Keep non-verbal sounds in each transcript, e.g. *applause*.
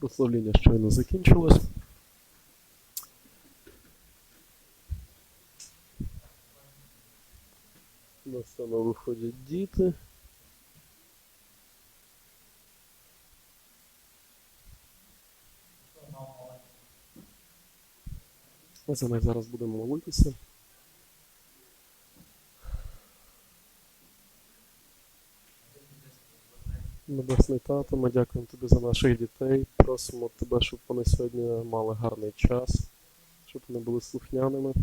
Прославління щойно закінчилось. На сцену виходять діти. Ми за них зараз будемо молитися. Небесний тато, ми дякуємо тобі за наших дітей. Просимо тебе, щоб вони сьогодні мали гарний час, щоб вони були слухняними.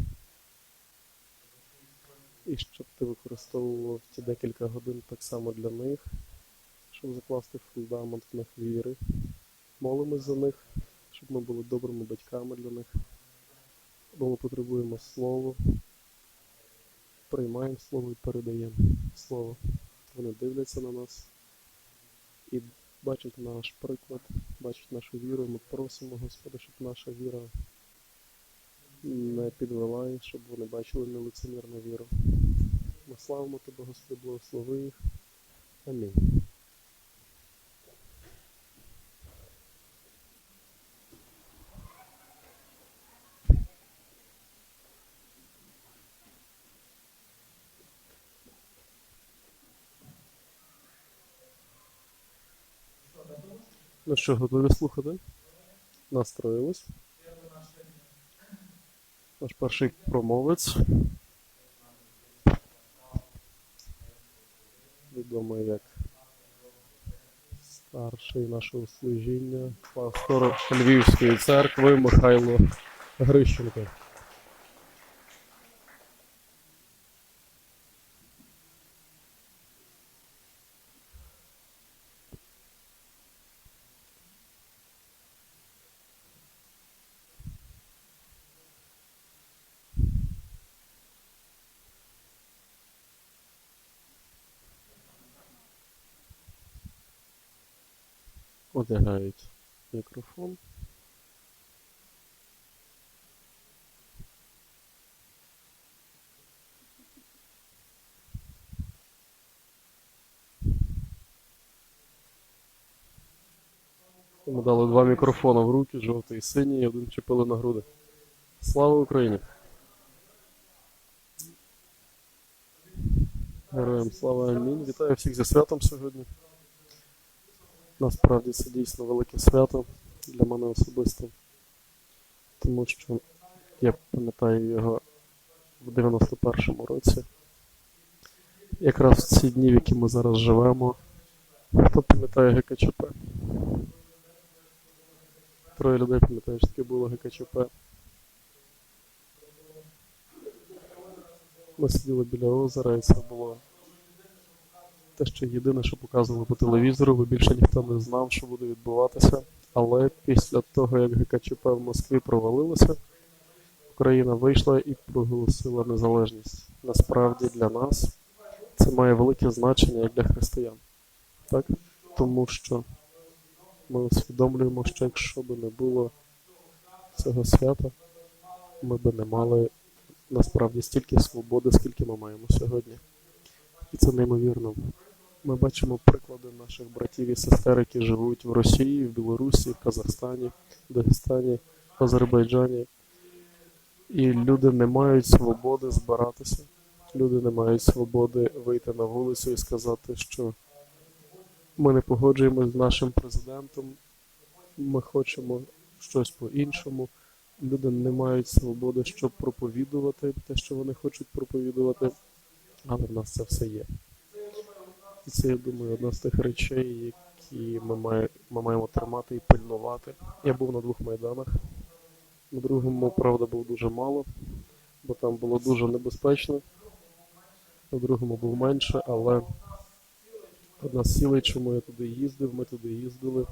І щоб ти використовував ті декілька годин так само для них, щоб закласти фундамент в них віри. Молимось за них, щоб ми були добрими батьками для них. Бо ми потребуємо слово, приймаємо слово і передаємо слово. Вони дивляться на нас і бачать наш приклад, бачать нашу віру. Ми просимо, Господи, щоб наша віра не підвела їх, щоб вони бачили нелицемірну віру. Ми славимо Тебе, Господи, благослови їх. Амінь. Ну що, готові слухати? Настроїлись. Наш перший промовець. Відомий як старший нашого служіння, пастор Львівської церкви Михайло Грищенко. Одягають мікрофон. Йому дали два мікрофони в руки, жовтий і синій, і один чепили на груди. Слава Україні! Героям слава амінь. Вітаю всіх зі святом сьогодні. Насправді це дійсно велике свято для мене особисто, тому що я пам'ятаю його в 91-му році. Якраз в ці дні, в які ми зараз живемо, хто пам'ятає ГКЧП? Троє людей пам'ятають, що таке було ГКЧП. Ми сиділи біля озера, і це було те, що єдине, що показували по телевізору, бо більше ніхто не знав, що буде відбуватися. Але після того, як ГКЧП в Москві провалилося, Україна вийшла і проголосила незалежність. Насправді для нас це має велике значення як для християн. Так? Тому що ми усвідомлюємо, що якщо б не було цього свята, ми б не мали насправді стільки свободи, скільки ми маємо сьогодні. І це неймовірно. Ми бачимо приклади наших братів і сестер, які живуть в Росії, в Білорусі, в Казахстані, Дагестані, в Азербайджані. І люди не мають свободи збиратися. Люди не мають свободи вийти на вулицю і сказати, що ми не погоджуємося з нашим президентом, ми хочемо щось по-іншому. Люди не мають свободи, щоб проповідувати те, що вони хочуть проповідувати, але в нас це все є. І це, я думаю, одна з тих речей, які ми, має, ми маємо тримати і пильнувати. Я був на двох майданах. На другому, правда, був дуже мало, бо там було дуже небезпечно. На другому був менше, але одна з цілей, чому я туди їздив, ми туди їздили.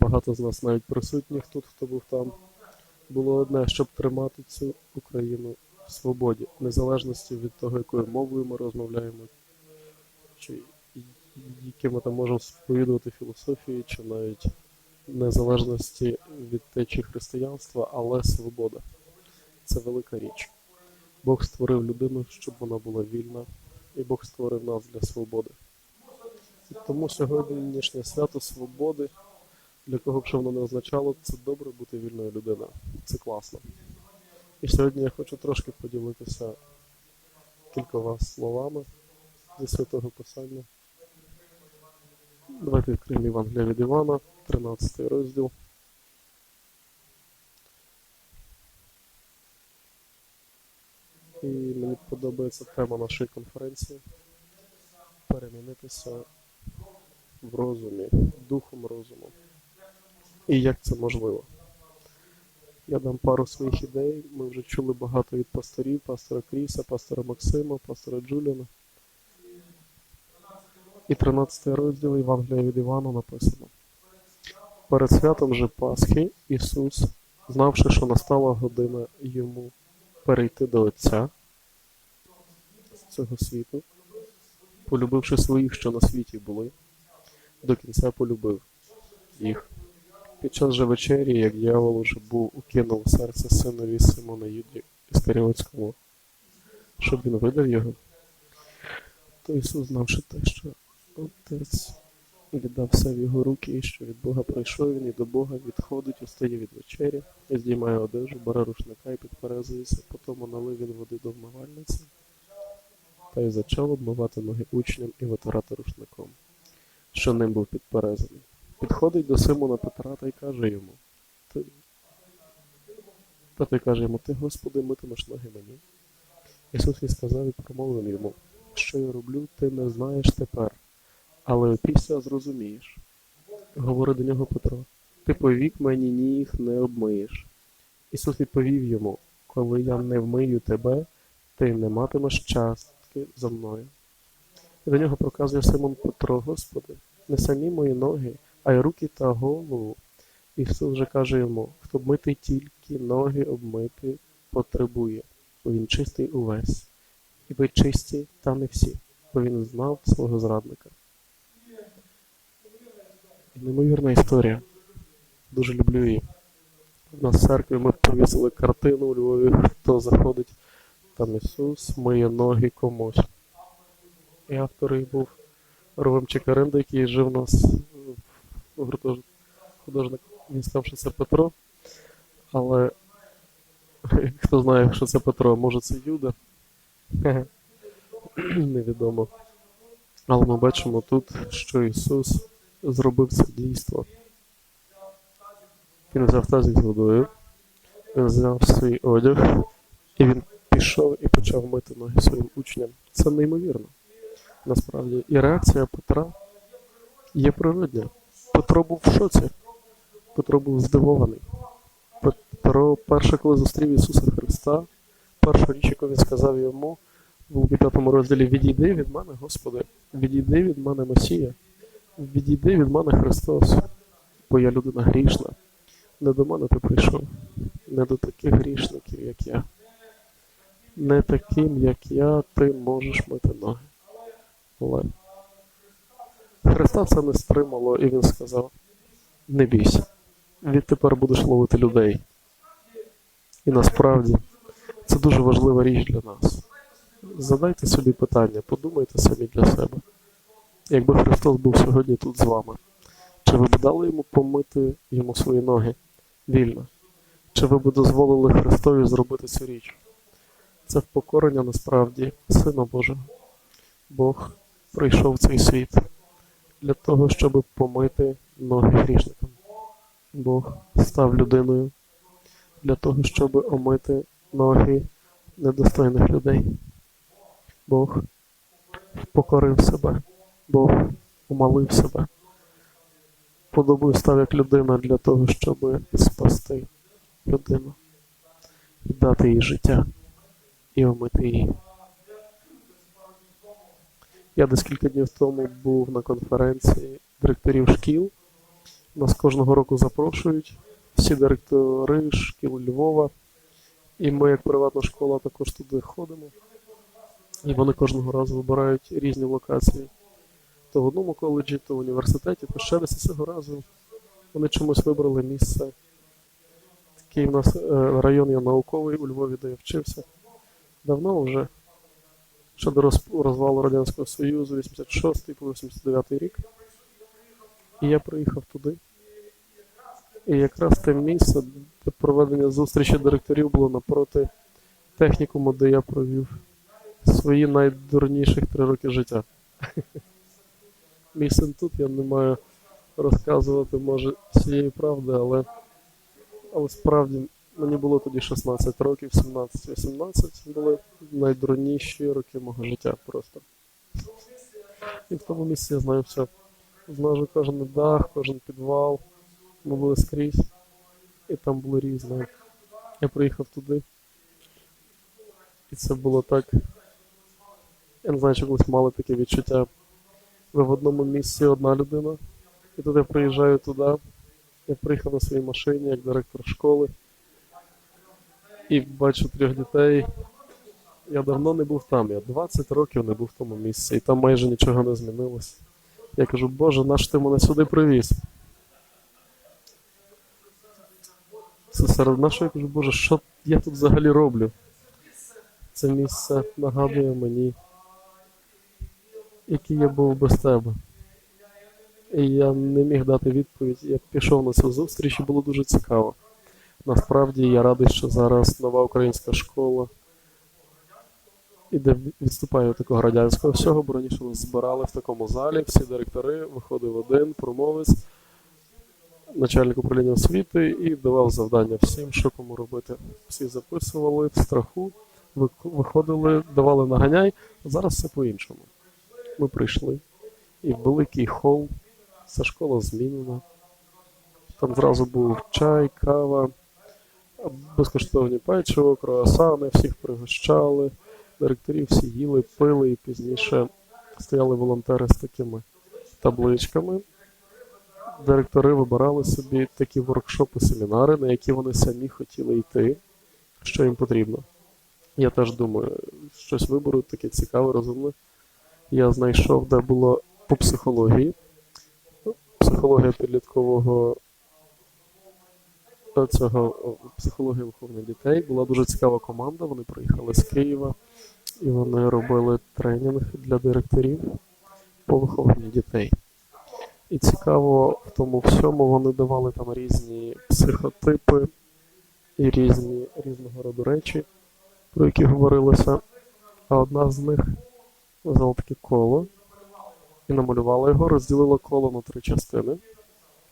Багато з нас навіть присутніх тут, хто був там. Було одне, щоб тримати цю Україну в свободі, незалежності від того, якою мовою ми розмовляємо, чи якими там можемо сповідувати філософії, чи навіть незалежності від течії християнства, але свобода. Це велика річ. Бог створив людину, щоб вона була вільна, і Бог створив нас для свободи. І тому сьогоднішнє свято свободи для кого б що воно не означало, це добре бути вільною людиною. Це класно. І сьогодні я хочу трошки поділитися кількома словами зі святого Писання. Давайте відкриємо Євангелія від Івана, 13 розділ. І мені подобається тема нашої конференції перемінитися в розумі, духом розуму. І як це можливо? Я дам пару своїх ідей. Ми вже чули багато від пасторів, пастора Кріса, пастора Максима, пастора Джуліана. І 13 розділ Євангелія від Івана написано. Перед святом же Пасхи Ісус, знавши, що настала година йому перейти до Отця з цього світу, полюбивши своїх, що на світі були, до кінця полюбив їх. Під час же вечері, як дьявол уже був укинув серце синові Симона Юді Іскаріотському, щоб він видав його, то Ісус, знавши те, що Отець віддав все в його руки, що від Бога прийшов він і до Бога відходить, устає від вечері, здіймає одежу, бере рушника і підперезується, потім налив він води до вмивальниці, та й почав обмивати ноги учням і витирати рушником, що ним був підперезаний. Підходить до Симона Петра та й каже йому, ти... та той каже йому, ти, Господи, митимеш ноги мені. Ісус і сказав і промовив йому, що я роблю, ти не знаєш тепер, але після зрозумієш. Говорить до нього Петро, ти повік мені ніг не обмиєш. Ісус відповів йому, коли я не вмию тебе, ти не матимеш частки за мною. І до нього проказує Симон Петро, Господи, не самі мої ноги, а й руки та голову. Ісус же каже йому, хто митий тільки ноги обмити потребує, бо він чистий увесь. І ви чисті, та не всі, бо він знав свого зрадника. Неймовірна історія. Дуже люблю її. У нас в церкві ми повісили картину у Львові, хто заходить, там Ісус миє ноги комусь. І автор її був Ровим Чекаренда, який жив у нас в художник. Що це Петро. Але *laughs* хто знає, що це Петро, може це Юда? *laughs* Невідомо. Але ми бачимо тут, що Ісус зробив це дійство. Він взяв тазик з водою, він взяв свій одяг, і він пішов і почав мити ноги своїм учням. Це неймовірно. Насправді. І реакція Петра є природня. Петро був в шоці. Петро був здивований. Петро, перше, коли зустрів Ісуса Христа, перша річ, яку він сказав йому в Луки 5 розділі: Відійди від мене, Господи, відійди від мене Месія, відійди від мене Христос, бо я людина грішна. Не до мене ти прийшов, не до таких грішників, як я. Не таким, як я, ти можеш мити ноги. Але Христа це не стримало, і він сказав: не бійся, відтепер будеш ловити людей. І насправді це дуже важлива річ для нас. Задайте собі питання, подумайте самі для себе. Якби Христос був сьогодні тут з вами, чи ви б дали йому помити йому свої ноги вільно? Чи ви б дозволили Христові зробити цю річ? Це впокорення насправді Сина Божого. Бог прийшов в цей світ для того, щоб помити ноги грішникам. Бог став людиною для того, щоб омити ноги недостойних людей. Бог покорив себе, Бог умалив себе. Подобою став як людина для того, щоб спасти людину, дати їй життя і омити її. Я десь кілька днів тому був на конференції директорів шкіл. Нас кожного року запрошують всі директори шкіл Львова. І ми, як приватна школа, також туди ходимо. І вони кожного разу вибирають різні локації. То в одному коледжі, то в університеті, то ще десь цього разу вони чомусь вибрали місце. Такий в нас е, район є науковий у Львові, де я вчився. Давно вже ще до розвалу Радянського Союзу, 86 по 89 рік. І я приїхав туди. І якраз те місце де проведення зустрічі директорів було напроти технікуму, де я провів свої найдурніших три роки життя. *laughs* Син тут, я не маю розказувати, може, всієї правди, але, але справді мені було тоді 16 років, 17-18 були найдурніші роки мого життя просто. І в тому місці я знаю все. Знаю кожен дах, кожен підвал. Ми були скрізь. І там було різне. Я приїхав туди. І це було так. Я не знаю, чи колись мали таке відчуття. Ви в одному місці одна людина. І тут я приїжджаю туди. Я приїхав на своїй машині як директор школи. І бачу трьох дітей. Я давно не був там, я 20 років не був в тому місці, і там майже нічого не змінилось. Я кажу, Боже, наш ти мене сюди привіз? Це серед нашого, я кажу, Боже, що я тут взагалі роблю? Це місце нагадує мені, який я був без тебе. І я не міг дати відповідь. Я пішов на цю зустріч і було дуже цікаво. Насправді я радий, що зараз нова українська школа іде відступає від такого радянського всього, бо раніше нас збирали в такому залі, всі директори, виходив один промовець, начальник управління освіти і давав завдання всім, що кому робити. Всі записували в страху, виходили, давали наганяй. Зараз все по-іншому. Ми прийшли, і в великий хол, ця школа змінена. Там зразу був чай, кава, безкоштовні печиво, круасани, всіх пригощали директорів всі їли, пили і пізніше стояли волонтери з такими табличками. Директори вибирали собі такі воркшопи, семінари, на які вони самі хотіли йти, що їм потрібно. Я теж думаю, щось виберу таке цікаве, розумне. Я знайшов, де було по психології. Психологія підліткового е, цього о, психологія виховання дітей. Була дуже цікава команда. Вони приїхали з Києва і вони робили тренінг для директорів по вихованню дітей. І цікаво в тому всьому вони давали там різні психотипи і різні різного роду речі, про які говорилося. А одна з них взяла таке коло і намалювала його, розділила коло на три частини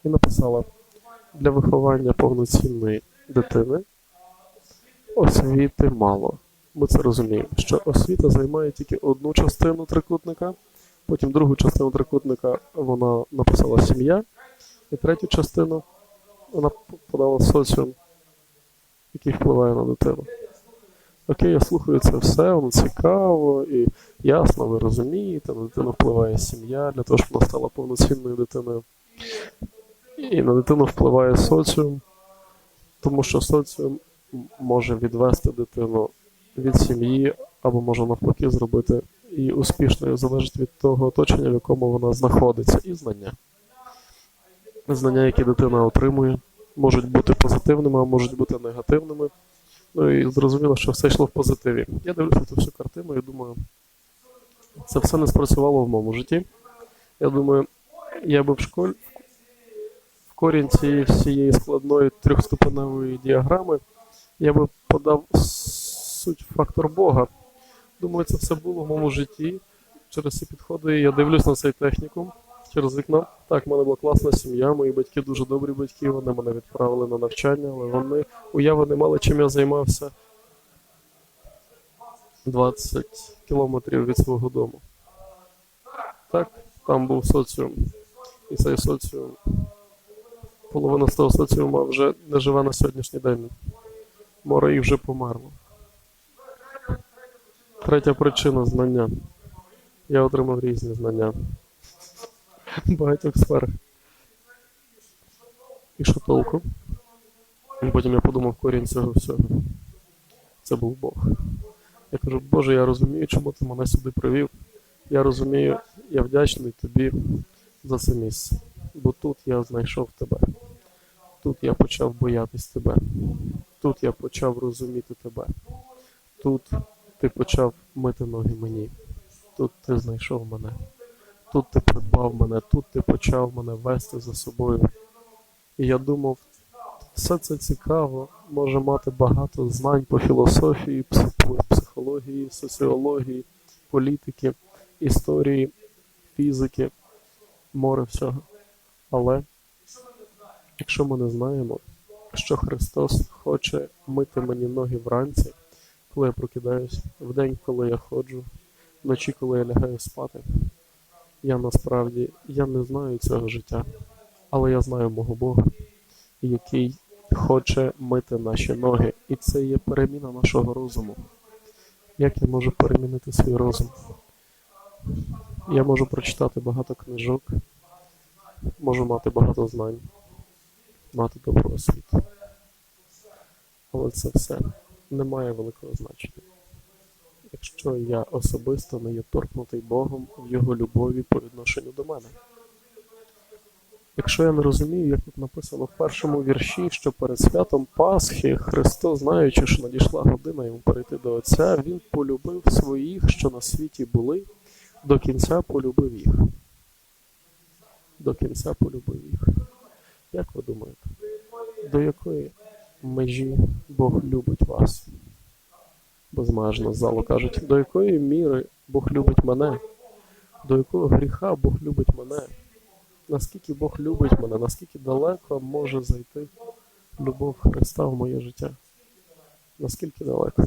і написала для виховання повноцінної дитини освіти мало. Ми це розуміємо, що освіта займає тільки одну частину трикутника, потім другу частину трикутника вона написала сім'я, і третю частину вона подала соціум, який впливає на дитину. Окей, я слухаю це все, воно цікаво і ясно, ви розумієте, на дитину впливає сім'я для того, щоб вона стала повноцінною дитиною. І на дитину впливає соціум, тому що соціум може відвести дитину від сім'ї або може навпаки зробити її успішною, залежить від того оточення, в якому вона знаходиться, і знання. Знання, які дитина отримує, можуть бути позитивними, а можуть бути негативними. Ну і зрозуміло, що все йшло в позитиві. Я дивлюся цю всю картину і думаю, це все не спрацювало в моєму житті. Я думаю, я би в школі в корінь цієї всієї складної трьохступеневої діаграми я би подав суть фактор Бога. Думаю, це все було в моєму житті. Через ці підходи я дивлюсь на цей технікум через вікно. Так, в мене була класна сім'я, мої батьки дуже добрі батьки, вони мене відправили на навчання, але вони уяви не мали, чим я займався 20 кілометрів від свого дому. Так, там був соціум. І цей соціум, половина з того соціума вже не живе на сьогоднішній день. Море їх вже померло. Третя причина знання. Я отримав різні знання *laughs* багатьох сферах. І що толку? І потім я подумав корінь цього всього. Це був Бог. Я кажу, Боже, я розумію, чому ти мене сюди привів. Я розумію, я вдячний тобі за це місце. Бо тут я знайшов тебе. Тут я почав боятись тебе. Тут я почав розуміти тебе. Тут ти почав мити ноги мені. Тут ти знайшов мене. Тут ти придбав мене, тут ти почав мене вести за собою. І я думав, Все це цікаво, може мати багато знань по філософії, психології, соціології, політики, історії, фізики, море всього. Але якщо ми не знаємо, що Христос хоче мити мені ноги вранці, коли я прокидаюсь, вдень, коли я ходжу, вночі, коли я лягаю спати, я насправді я не знаю цього життя, але я знаю мого Бога, який хоче мити наші ноги, і це є переміна нашого розуму. Як я можу перемінити свій розум? Я можу прочитати багато книжок, можу мати багато знань, мати добру освіту. Але це все не має великого значення. Якщо я особисто не є торкнутий Богом в Його любові по відношенню до мене. Якщо я не розумію, як тут написано в першому вірші, що перед святом Пасхи Христос, знаючи, що надійшла година йому перейти до Отця, Він полюбив своїх, що на світі були, до кінця полюбив їх. До кінця полюбив їх. Як ви думаєте, до якої межі Бог любить вас? Безмежно, залу кажуть, до якої міри Бог любить мене? До якого гріха Бог любить мене? Наскільки Бог любить мене, наскільки далеко може зайти любов Христа в моє життя? Наскільки далеко?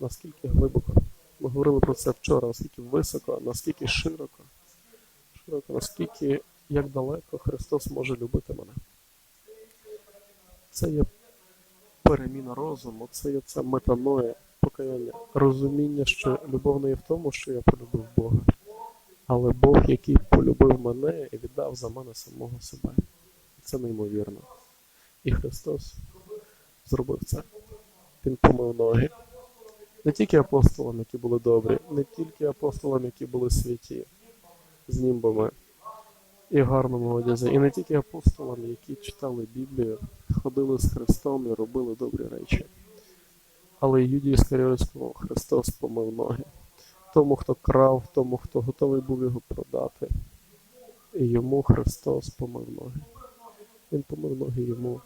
Наскільки глибоко? Ми говорили про це вчора, наскільки високо, наскільки широко, широко, наскільки як далеко Христос може любити мене. Це є переміна розуму, це є це метаноя, покаяння, розуміння, що любов не є в тому, що я полюбив Бога, але Бог, який полюбив мене і віддав за мене самого себе. Це неймовірно. І Христос зробив це. Він помив ноги. Не тільки апостолам, які були добрі, не тільки апостолам, які були святі, з німбами і гарному одязі, і не тільки апостолам, які читали Біблію, ходили з Христом і робили добрі речі. Але Юді Іскаріотському Христос помив ноги. Тому, хто крав, тому, хто готовий був його продати. І йому Христос помив ноги. Він помив ноги йому.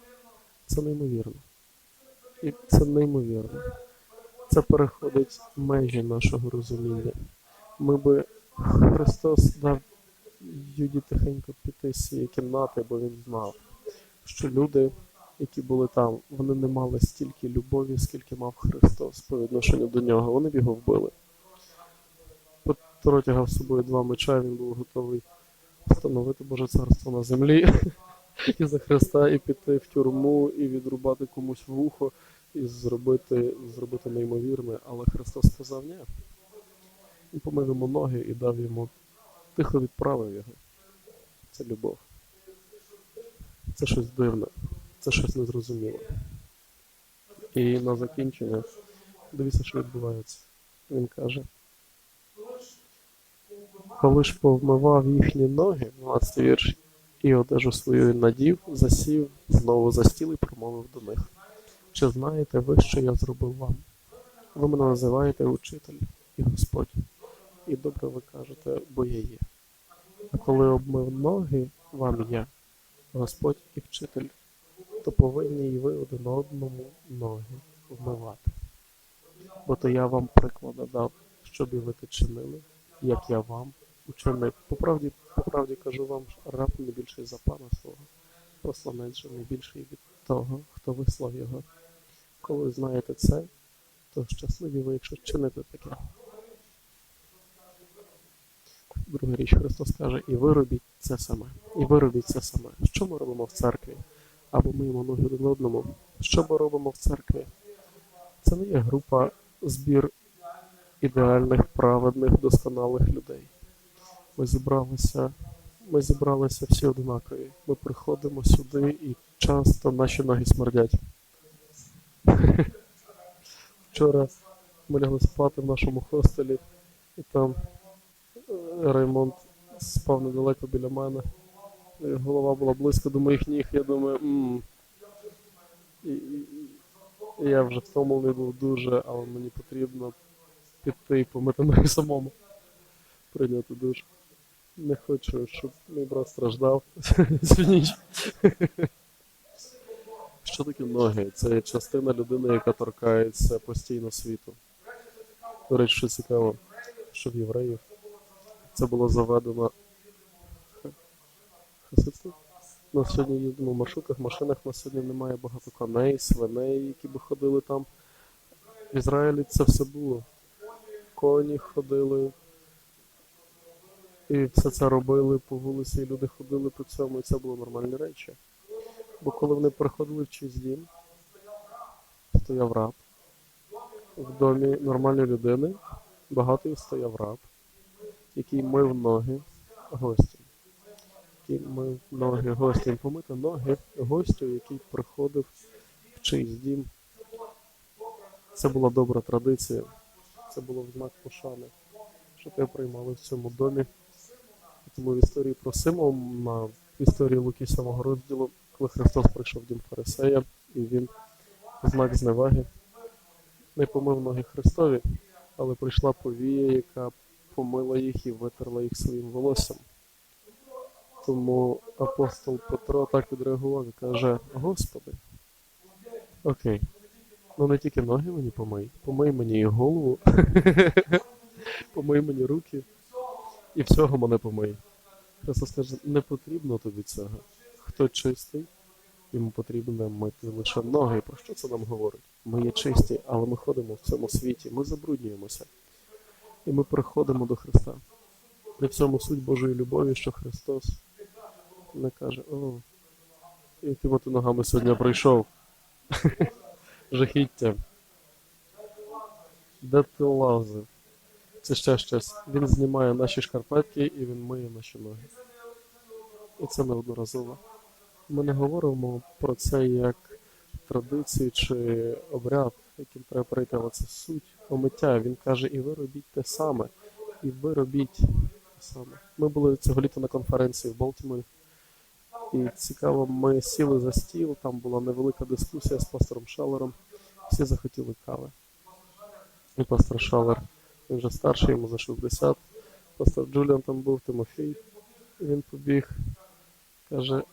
Це неймовірно. І це неймовірно. Це переходить межі нашого розуміння. Ми би Христос дав Юді тихенько піти з цієї кімнати, бо він знав, що люди, які були там, вони не мали стільки любові, скільки мав Христос по відношенню до нього. Вони б його вбили. Петро тягав з собою два меча, він був готовий встановити Боже царство на землі *laughs* і за Христа, і піти в тюрму, і відрубати комусь вухо, і зробити, зробити неймовірне. Але Христос сказав ні. Він помив йому ноги і дав йому тихо відправив його. Це любов. Це щось дивне, це щось незрозуміле. І на закінчення, дивіться, що відбувається. Він каже. Коли ж повмивав їхні ноги, 12 вірш, і одежу свою надів, засів знову за стіл і промовив до них. Чи знаєте ви, що я зробив вам? Ви мене називаєте учитель і Господь. І добре ви кажете, бо я є. А коли обмив ноги вам я, Господь і вчитель, то повинні і ви один одному ноги вмивати. Бо то я вам приклади дав, щоб і ви те чинили, як я вам учинив. По правді, по правді кажу вам, раб не більший за пана свого, посланець же не більший від того, хто вислав його. Коли знаєте це, то щасливі ви, якщо чините таке. Друга річ Христос каже, і ви робіть це саме. І ви робіть це саме. Що ми робимо в церкві? Або миємо ноги один одному. Що ми робимо в церкві? Це не є група збір ідеальних, праведних, досконалих людей. Ми зібралися, ми зібралися всі однакові. Ми приходимо сюди і часто наші ноги смердять. *laughs* Вчора ми лягли спати в нашому хостелі, і там Раймонд спав недалеко біля мене. І Голова була близько до моїх ніг, я думаю, мм. І, і, і я вже втомлений був дуже, але мені потрібно піти і помити ноги самому. Прийняти душ. Не хочу, щоб мій брат страждав. *laughs* Що таке ноги? Це частина людини, яка торкається постійно світу. До речі, що цікаво, що в євреїв це було заведено хасидство. На сьогодні їздимо в маршрутках, машинах на сьогодні немає багато коней, свиней, які би ходили там. В Ізраїлі це все було. Коні ходили, і все це робили по вулиці, і люди ходили по цьому, і це були нормальні речі. Бо коли вони приходили в чийсь дім, стояв раб. В домі нормальної людини багатий стояв раб, який мив ноги гостям. Який мив ноги гостям. Помити ноги гостю, який приходив в чийсь дім. Це була добра традиція. Це було в знак пошани, що тебе приймали в цьому домі. Тому в історії про Симона, в історії Луки самого розділу, коли Христос прийшов в дім Фарисея, і він в знак зневаги не помив ноги Христові, але прийшла повія, яка помила їх і витерла їх своїм волоссям. Тому апостол Петро так відреагував і каже: Господи, окей, ну не тільки ноги мені помий, помий мені і голову, *laughs* помий мені руки, і всього мене помий. Христос каже, не потрібно тобі цього. Хто чистий, йому потрібно мити лише ноги. Про що це нам говорить? Ми є чисті, але ми ходимо в цьому світі, ми забруднюємося. І ми приходимо до Христа. І в цьому суть Божої любові, що Христос не каже, о, якими ти ногами сьогодні прийшов. *laughs* Жахіття. Де ти лазив? Це ще щось. Він знімає наші шкарпетки і він миє наші ноги. І це неодноразово. Ми не говоримо про це як традицію чи обряд, яким треба перейти, але це суть омиття. Він каже, і ви робіть те саме, і ви робіть те саме. Ми були цього літа на конференції в Балтіморі. І цікаво, ми сіли за стіл, там була невелика дискусія з пастором Шалером. Всі захотіли кави. І пастор Шалер, він вже старший, йому за 60. Пастор Джуліан там був, Тимофій. Він побіг, каже.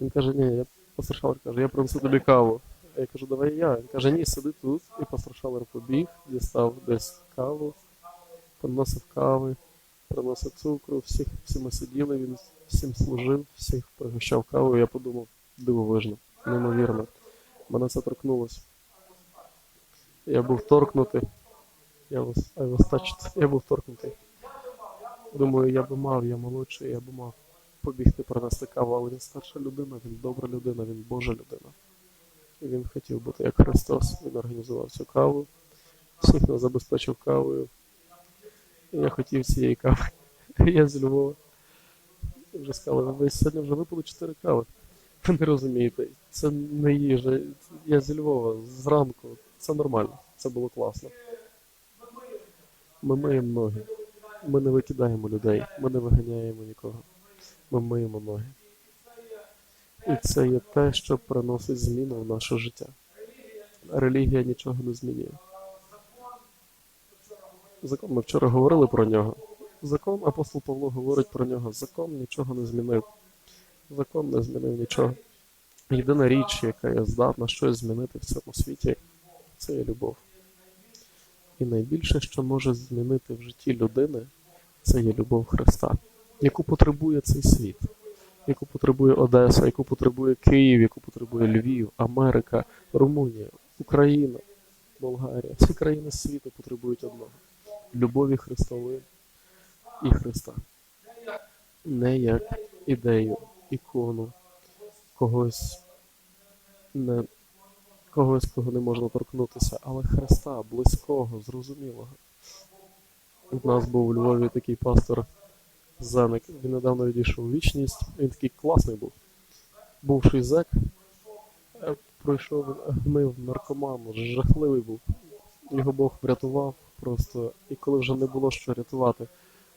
Він каже, ні, я пастор Шалер каже, я принесу тобі каву. А я кажу, давай я. Він каже, ні, сиди тут. І пастор Шалер побіг, дістав десь каву, приносив кави, приносив цукру, всіх, всі ми сиділи, він всім служив, всіх пригощав каву. Я подумав, дивовижно, неймовірно. Мене це торкнулося. Я був торкнутий. Я was, I was touched. Я був торкнутий. Думаю, я би мав, я молодший, я би мав побігти принести каву, але він старша людина, він добра людина, він Божа людина. І він хотів бути як Христос. Він організував цю каву, всіх нас забезпечив кавою. Я хотів цієї кави. *laughs* Я з Львова. Вже сказали, ви сьогодні вже випили 4 кави. *laughs* Ви не розумієте, це не їжа. Я зі Львова зранку. Це нормально, це було класно. Ми миємо ноги. Ми не викидаємо людей, ми не виганяємо нікого. Ми миємо ноги. І це є те, що приносить зміну в наше життя. Релігія нічого не змінює. Закон, ми вчора говорили про нього. Закон, апостол Павло говорить про нього. Закон нічого не змінив. Закон не змінив нічого. Єдина річ, яка є здатна щось змінити в цьому світі, це є любов. І найбільше, що може змінити в житті людини, це є любов Христа, яку потребує цей світ, яку потребує Одеса, яку потребує Київ, яку потребує Львів, Америка, Румунія, Україна, Болгарія. Всі країни світу потребують одного любові Христової і Христа. Не як ідею, ікону, когось, не, когось, кого не можна торкнутися, але Христа, близького, зрозумілого. У нас був у Львові такий пастор Зеник. Він недавно відійшов у вічність. Він такий класний був. Бувший зек, е, пройшов гнив наркоман, жахливий був. Його Бог врятував просто. І коли вже не було що рятувати.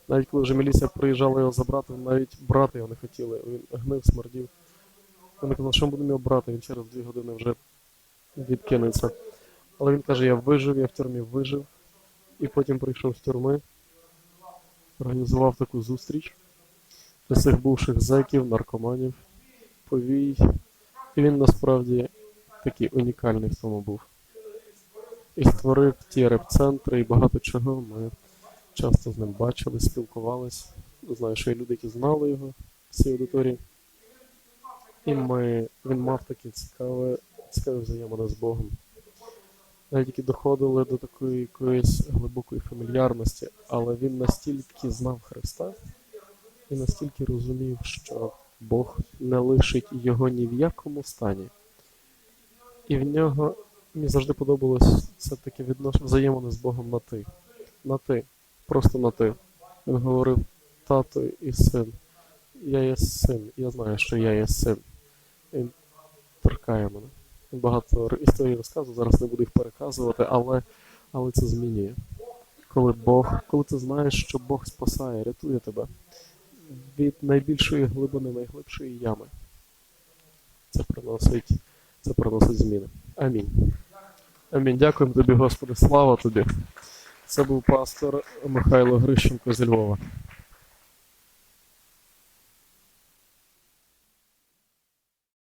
Навіть коли вже міліція приїжджала його забрати, навіть брати його не хотіли. Він гнив, смердів. Вони казали, що ми будемо його брати, він через дві години вже відкинеться. Але він каже, я вижив, я в тюрмі вижив. І потім прийшов з тюрми, організував таку зустріч. для цих бувших зеків, наркоманів, повій. І він насправді такий унікальний в тому був. І створив ті реп-центри і багато чого. Ми часто з ним бачили, спілкувались. Знаю, що є люди, які знали його в цій аудиторії. І ми, він мав такі цікаві, цікаві взаємини з Богом. Навіть які доходили до такої якоїсь глибокої фамільярності, але він настільки знав Христа і настільки розумів, що Бог не лишить його ні в якому стані. І в нього мені завжди подобалось це таке відношення взаємини з Богом на ти. На ти. Просто на ти. Він говорив тато і син. Я є син, я знаю, що я є син. Він торкає мене. Багато історій розказує, зараз не буду їх переказувати, але, але це змінює. Коли Бог, коли ти знаєш, що Бог спасає, рятує тебе від найбільшої глибини, найглибшої ями. Це приносить, це приносить зміни. Амінь. Амінь. Дякуємо тобі, Господи, слава тобі. Це був пастор Михайло Грищенко зі Львова.